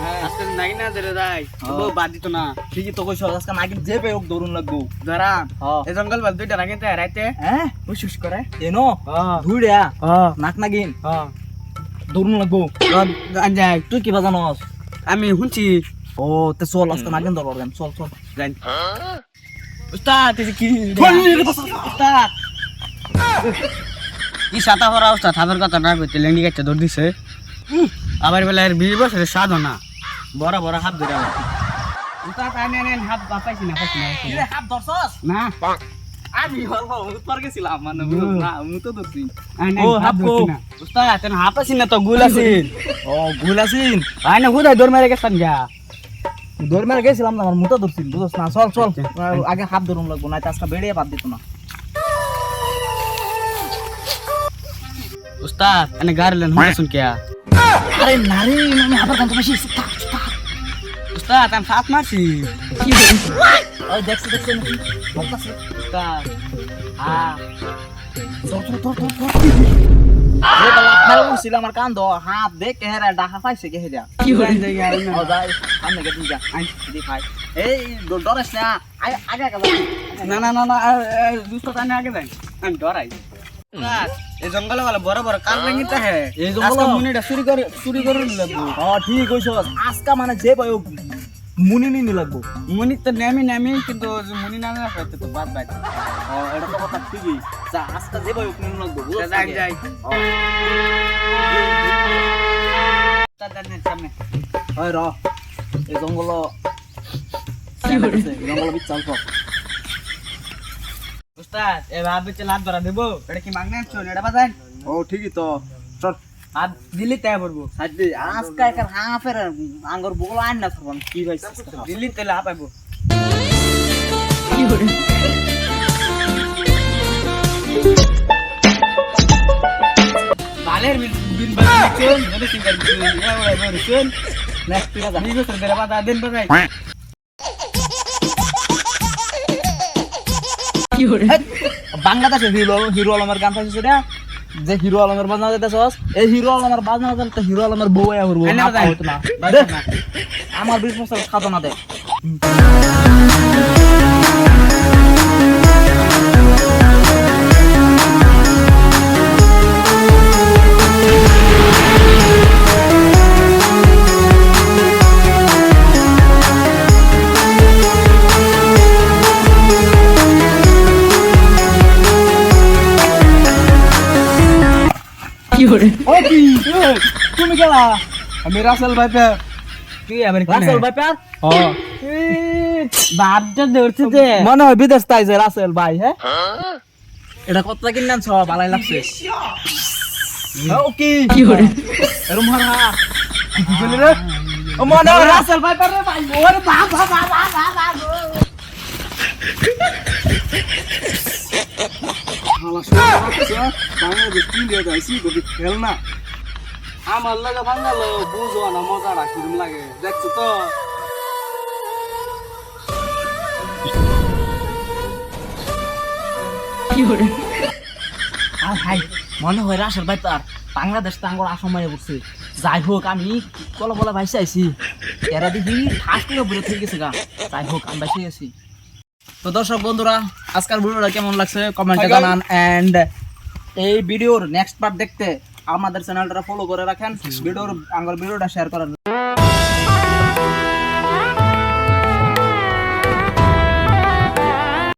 হ্যাঁ। আজকে নাই না ধরে যাই। বউ বাদ দিত না। ঠিকই তো কইছ আজকে নাকি যে পেয়ে হোক দৌড়ুন লাগবো। ধরা। এই জঙ্গল বাল দুইটা রাখে রাইতে হ্যাঁ উসুস করে। এনো ধুইড়া। নাক নাগিন। দৌড়ুন লাগবো। যাই। তুই কি বাজানস আমি শুনছি। ও তে চল আজকে নাগিন দৌড় করবেন চল চল। জানি উস্তাদ কি উস্তাদ। কি সাতা করা উস্তাদ। থাবের কথা না কইতে লেঙ্গি কাটতে দৌড় দিছে আবার বেলা এর বিশ বছরের সাধনা। বড় বড় হাত ধরে আমার। উস্তাদ আনে আনে হাত বাঁচাইছি না পাইছি না, হাত ধরছস? না। আমি অল্প উত্তর গেছিলাম মানে। না মু তো ধরছি। ও, হাত হাত ধরছি না। উস্তাদ তেন হাত আছি না তো গুল আছিন। ও ভুল আছিন? আইনে হুদাই দৌড় মেরে গেছেন গা দৌড় মেরে গেছিলাম না আমার মুতো ধরছিল বুঝছ না? চল চল আচ্ছা। আগে হাত ধরুন লাগবো না আজকে বেড়ে বাদ দিত না। উস্তাদ এনে গাড়ি লেন শুন আরে নারী আমি আবার কান্ত বেশি উস্তাদ আমি সাত মারছি কি ওই দেখছি দেখছি নাকি বলতাছে উস্তাদ হ্যাঁ ধর ধর ধর ধর ধর আমার কান দো হাত দে কেহেরা ডাহা পাইছে কি যাই গে আই দি খাই এই ড- না আই আগে আগে না না না না উস্তাদ আমি আগে যাই আমি ডরাই এই জঙ্গলে বলে বড় বড় কাল রেঙ্গিতে হে এই জঙ্গলে? মুনিটা চুরি করে চুরি করে লাগবো। ও ঠিক কইছ। আজকা মানে যে পাই মুনি নি লাগবো। মুনি তো নেমি নেমি কিন্তু মুনি তো বাদ বাদ। ও এটা তো কথা ঠিকই। যা আজকা যে পাই মুনি লাগবো বুঝছ যাই যাই। উস্তাদ দেন দেন, সামনে। ওই র এই জঙ্গল জঙ্গল তো উস্তাদ এ ভাবিতে লাত ধরা দেবো। এটা কি মাগনা আনছো এটা বাজান? ও ঠিকই তো। চল। হাত দিলি তাই পড়ব সাজ্জে আজকা একার হাফের আঙ্গর বগল আন না সরবাম কি হইছে দিল্লি তেলে হা পাইবো বালের বিন বিন বাজুন যদি সিঙ্গার বিন ইয়া ওরা বলছেন নেক্সট ঠিক আছে নি বছর ধরে বাদা দিন বাজাই বাংলাদেশের হিরো হিরো আলমের গান পাইছিস রে? যে হিরো আলমের বাজনা দিতেছস এই হিরো আলমের বাজনা দিতে তো হিরো আলমের বউ হরবো আইনা না। আমার বিশ্বাস খাতো না ও কি? তুমি গেলা? আমি রাসেল ভাই পে কি আবার কি রাসেল ব্যাপার ও। বাপটা ধরছে যে। মনে হয় বিদেশ তাই যে রাসেল ভাই হ্যাঁ? এটা কত কিনলেন সব ভালাই লাগছে। ও কি? করে? এরম হার কি গেলি রে? ও মনে হয় রাসেল ভাই পারে ভাই। ওরে বাপ বাপ বাপ বাপ বাপ বাংলাদেশ যাইছি আমার লাগে বুঝো না দেখছ তো? আর ভাই মনে হয় রাসেল ভাই তার বাংলাদেশ তো আঙ্গর আসময়ে পড়ছে। যাই হোক আমি কলা বলা ভাইসে আইছি। এরা দেখি ঠাস করে বুড়ে থেকে গেছে গা। যাই হোক আমি ভাইসে গেছি তো দর্শক বন্ধুরা আজকাল ভিডিওটা কেমন লাগছে? কমেন্টে জানান এন্ড এই ভিডিওর নেক্সট পার্ট দেখতে আমাদের চ্যানেলটা ফলো করে রাখেন। ভিডিওর আঙ্গল ভিডিওটা শেয়ার করেন